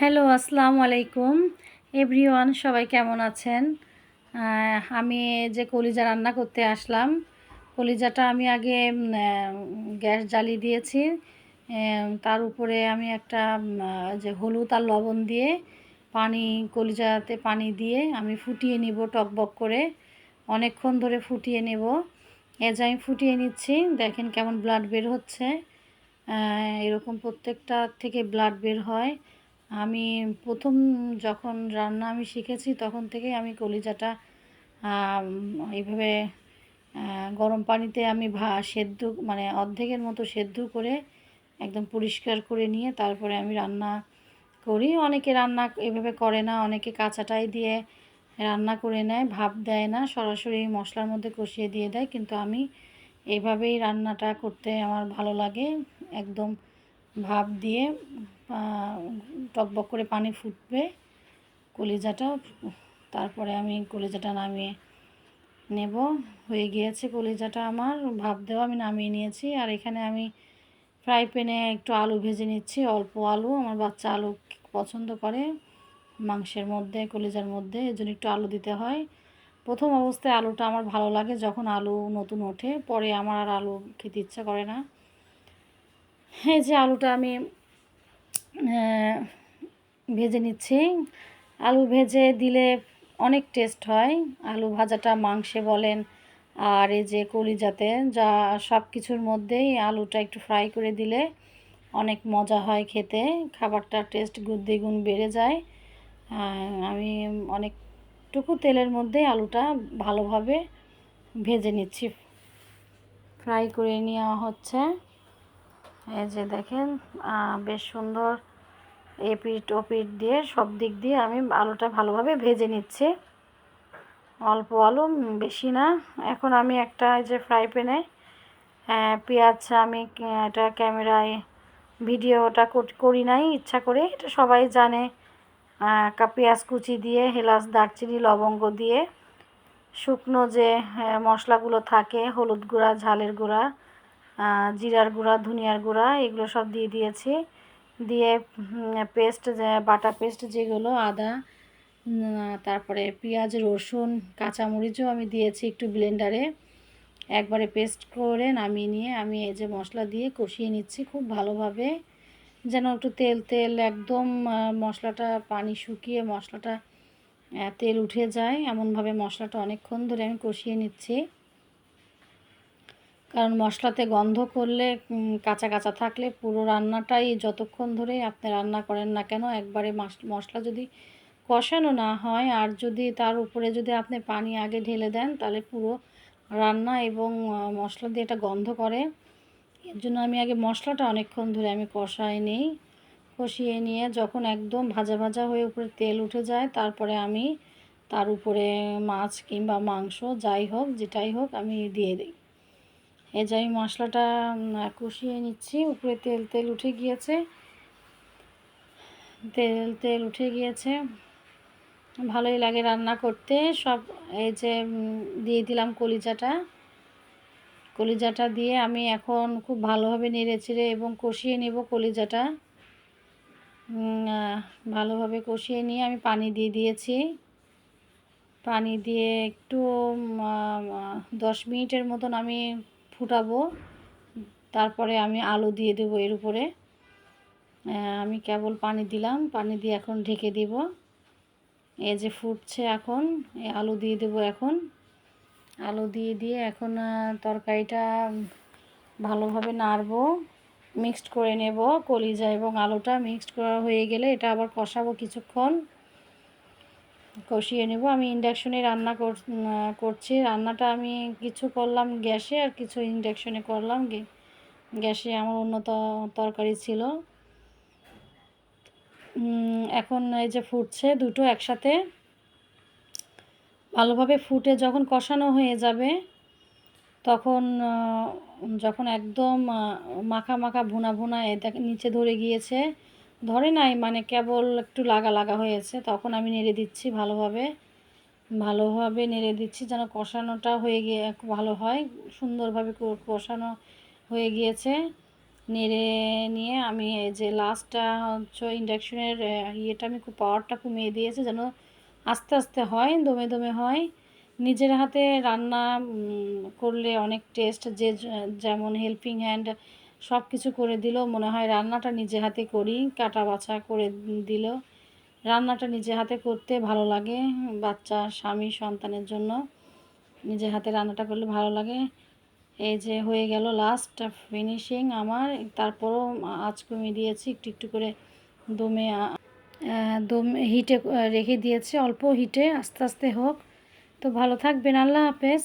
Hello, আসসালামু আলাইকুম। Everyone, সবাই কেমন আছেন? আমি যে কলিজা রান্না করতে আসলাম, কলিজাটা আমি আগে গ্যাস জ্বালিয়ে দিয়েছি। তার উপরে আমি একটা যে হলুদ আর লবণ দিয়ে পানি, কলিজাতে পানি দিয়ে আমি ফুটিয়ে নিব টকবক করে। অনেকক্ষণ ধরে ফুটিয়ে নেব। যে আমি ফুটিয়ে নিচ্ছি, দেখেন কেমন ব্লাড বের হচ্ছে। এরকম প্রত্যেকটা থেকে ব্লাড বের হয়। আমি প্রথম যখন রান্না আমি শিখেছি তখন থেকেই আমি কলিজাটা এইভাবে গরম পানিতে আমি ভা, সেদ্ধ মানে অর্ধেকের মতো সেদ্ধ করে একদম পরিষ্কার করে নিয়ে তারপরে আমি রান্না করি। অনেকে রান্না এভাবে করে না, অনেকে কাঁচাটাই দিয়ে রান্না করে নেয়, ভাপ দেয় না, সরাসরি মশলার মধ্যে কষিয়ে দিয়ে দেয়। কিন্তু আমি এইভাবেই রান্নাটা করতে আমার ভালো লাগে, একদম ভাপ দিয়ে টকবক করে পানি ফুটবে। কলিজাটা, তারপরে আমি কলিজাটা নামিয়ে নেব। হয়ে গিয়েছে কলিজাটা আমার, ভাপ দেওয়া আমি নামিয়ে নিয়েছি। আর এখানে আমি ফ্রাই প্যানে একটু আলু ভেজে নিচ্ছি, অল্প আলু। আমার বাচ্চা আলু পছন্দ করে মাংসের মধ্যে, কলিজার মধ্যে এর জন্য একটু আলু দিতে হয়। প্রথম অবস্থায় আলুটা আমার ভালো লাগে যখন আলু নতুন ওঠে, পরে আমার আর আলু খেতে ইচ্ছা করে না। এই যে আলুটা আমি ভেজে নিচ্ছি। আলু ভেজে দিলে অনেক টেস্ট হয়। আলু ভাজাটা মাংসে বলেন আর এই যে কলিজাতে যা সব কিছুর মধ্যেই আলুটা একটু ফ্রাই করে দিলে অনেক মজা হয় খেতে। খাবারটার টেস্ট গুণ দ্বিগুণ বেড়ে যায়। আমি অনেকটুকু তেলের মধ্যেই আলুটা ভালোভাবে ভেজে নিচ্ছি। ফ্রাই করে নেওয়া হচ্ছে। এই যে দেখেন বেশ সুন্দর এপিট ওপিট দিয়ে সব দিক দিয়ে আমি আলুটা ভালোভাবে ভেজে নিচ্ছি। অল্প আলু বেশি না। এখন আমি একটা যে ফ্রাই প্যানে পেঁয়াজ আমি এটা ক্যামেরায় ভিডিওটা করি নাই, ইচ্ছা করে। এটা সবাই জানে পেঁয়াজ কুচি দিয়ে হেলাস দারচিনি, লবঙ্গ দিয়ে। শুকনো যে মশলাগুলো থাকে, হলুদ গুঁড়া, ঝালের গুঁড়া জিরার গুঁড়া, ধনিয়ার গুঁড়া, এগুলো সব দিয়ে দিয়েছি। দিয়ে পেস্ট বাটা পেস্ট যেগুলো, আদা তারপরে পেঁয়াজ, রসুন, কাঁচামরিচও আমি দিয়েছি একটু ব্লেন্ডারে। একবারে পেস্ট করে নামিয়ে নিয়ে আমি এই যে মশলা দিয়ে কষিয়ে নিচ্ছি খুব ভালোভাবে। যেন একটু তেল তেল একদম মশলাটা, পানি শুকিয়ে মশলাটা তেল উঠে যায়। এমনভাবে মশলাটা অনেকক্ষণ ধরে আমি কষিয়ে নিচ্ছি। কারণ মশলাতে গন্ধ করলে কাঁচা কাঁচা থাকলে পুরো রান্নাটাই যতক্ষণ ধরে আপনি রান্না করেন না কেন, একবারে মশলা যদি কষানো না হয় আর যদি তার উপরে যদি আপনি পানি আগে ঢেলে দেন, তাহলে পুরো রান্না এবং মশলা দিয়ে এটা গন্ধ করে। এর জন্য আমি আগে মশলাটা অনেকক্ষণ ধরে আমি কষাই নিই। কষিয়ে নিয়ে যখন একদম ভাজা ভাজা হয়ে উপরে তেল উঠে যায়, তারপরে আমি তার উপরে মাছ কিংবা মাংস যাই হোক, যেটাই হোক আমি দিয়ে দিই। এই যে আমি মশলাটা কষিয়ে নিচ্ছি। উপরে তেল তেল উঠে গিয়েছে। তেল তেল উঠে গিয়েছে। ভালোই লাগে রান্না করতে। সব এই যে দিয়ে দিলাম কলিজাটা। কলিজাটা দিয়ে আমি এখন খুব ভালোভাবে নেড়ে চেড়ে এবং কষিয়ে নেব কলিজাটা। ভালোভাবে কষিয়ে নিয়ে আমি পানি দিয়ে দিয়েছি। পানি দিয়ে একটু দশ মিনিটের মতন আমি ফুটাবো। তারপরে আমি আলু দিয়ে দেবো এর উপরে। আমি কেবল পানি দিলাম, পানি দিয়ে এখন ঢেকে দিব। এই যে ফুটছে এখন এই আলু দিয়ে দেবো এখন। আলু দিয়ে দিয়ে এখন তরকারিটা ভালোভাবে নাড়বো, মিক্সড করে নেব কলিজা এবং আলুটা। মিক্সড করা হয়ে গেলে এটা আবার কষাবো কিছুক্ষণ। কষিয়ে নেব। আমি ইন্ডাকশনে রান্না কর- করছি। রান্নাটা আমি কিছু করলাম গ্যাসে আর কিছু ইন্ডাকশনে করলাম গ্যাসে আমার অন্য ত- তরকারি ছিল। এখন এই যে ফুটছে দুটো একসাথে। ভালোভাবে ফুটে যখন কষানো হয়ে যাবে, তখন যখন একদম মাখা মাখা ভুনা ভুনা এ দেখ নিচে ধরে গিয়েছে ধরে নাই মানে কেবল একটু লাগা লাগা হয়েছে, তখন আমি নেড়ে দিচ্ছি ভালোভাবে। ভালোভাবে নেড়ে দিচ্ছি যেন কষানোটা হয়ে গিয়ে ভালো হয়, সুন্দরভাবে কষানো হয়ে গিয়েছে। নেড়ে নিয়ে আমি এই যে লাস্টটা হচ্ছে ইন্ডাকশনের ইয়েটা আমি খুব পাওয়ারটা কমিয়ে দিয়েছি যেন আস্তে আস্তে হয়, দমে দমে হয়। নিজের হাতে রান্না করলে অনেক টেস্ট যে, যেমন হেল্পিং হ্যান্ড সব কিছু করে দিল। মনে হয় রান্নাটা নিজে হাতে করি, কাটা বাছা করে দিল। রান্নাটা নিজে হাতে করতে ভালো লাগে বাচ্চা, স্বামী, সন্তানের জন্য। নিজে হাতে রান্নাটা করলে ভালো লাগে। এই যে হয়ে গেল লাস্ট ফিনিশিং আমার। তারপরও আঁচ কমিয়ে দিয়েছি, একটু একটু করে দমে দম হিটে রেখে দিয়েছি। অল্প হিটে আস্তে আস্তে হোক। তো ভালো থাকবেন। আল্লাহ হাফেজ।